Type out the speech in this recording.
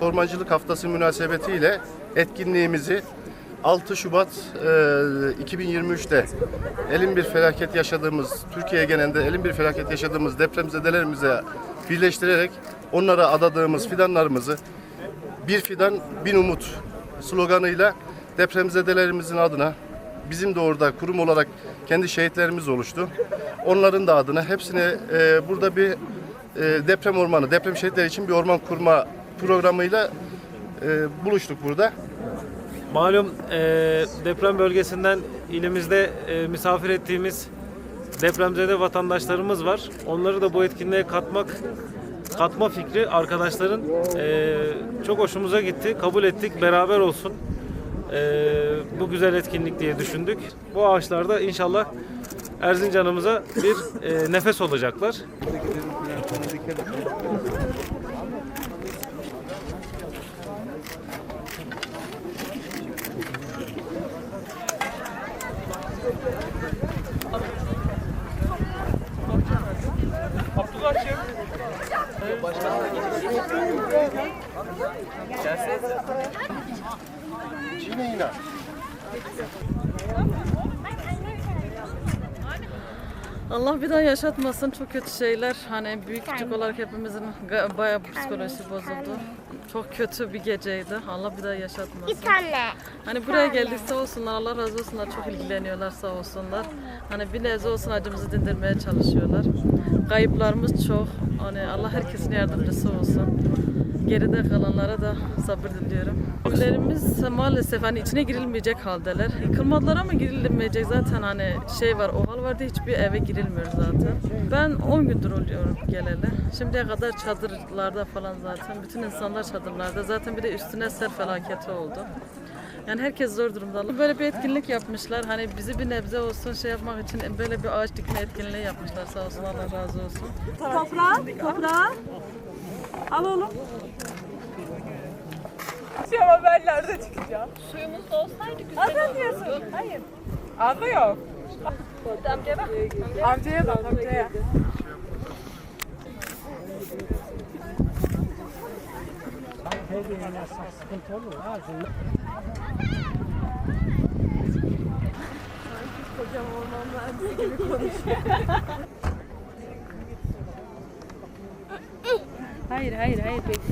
Ormancılık Haftası münasebetiyle etkinliğimizi 6 Şubat e, 2023'te elin bir felaket yaşadığımız, Türkiye genelinde elin bir felaket yaşadığımız depremzedelerimize birleştirerek onlara adadığımız fidanlarımızı bir fidan bin umut sloganıyla depremzedelerimizin adına bizim de orada kurum olarak kendi şehitlerimiz oluştu. Onların da adına hepsine e, burada bir e, deprem ormanı, deprem şehitleri için bir orman kurma programıyla e, buluştuk burada. Malum e, deprem bölgesinden ilimizde e, misafir ettiğimiz depremzede vatandaşlarımız var. Onları da bu etkinliğe katmak katma fikri arkadaşların e, çok hoşumuza gitti. Kabul ettik. Beraber olsun. E, bu güzel etkinlik diye düşündük. Bu ağaçlarda inşallah Erzincan'ımıza bir e, nefes olacaklar. Yine yine. Allah bir daha yaşatmasın çok kötü şeyler. Hani büyük küçük olarak hepimizin bayağı psikolojisi bozuldu. Çok kötü bir geceydi. Allah bir daha yaşatmasın. Bir tane. Hani buraya geldik sağ olsunlar. Allah razı olsunlar. Çok ilgileniyorlar sağ olsunlar. Hani bir nebze olsun acımızı dindirmeye çalışıyorlar. Kayıplarımız çok. Hani Allah herkesin yardımcısı olsun. Geride kalanlara da sabır diliyorum. Evlerimiz maalesef hani içine girilmeyecek haldeler. Yıkılmadılar ama girilmeyecek zaten hani şey var, o hal vardı hiçbir eve girilmiyor zaten. Ben 10 gündür oluyorum geleli. Şimdiye kadar çadırlarda falan zaten. Bütün insanlar çadırlarda. Zaten bir de üstüne sel felaketi oldu. Yani herkes zor durumda. Böyle bir etkinlik yapmışlar. Hani bizi bir nebze olsun şey yapmak için böyle bir ağaç dikme etkinliği yapmışlar. Sağ olsun Allah razı olsun. Toprağa, toprağa. Al oğlum. Şu haberlerde çıkacağım. Suyumuz da olsaydı güzel Azra diyorsun. Hayır. Azra yok. Amcaya bak. Amcaya bak, amcaya. Hayır hayır hayır bekle.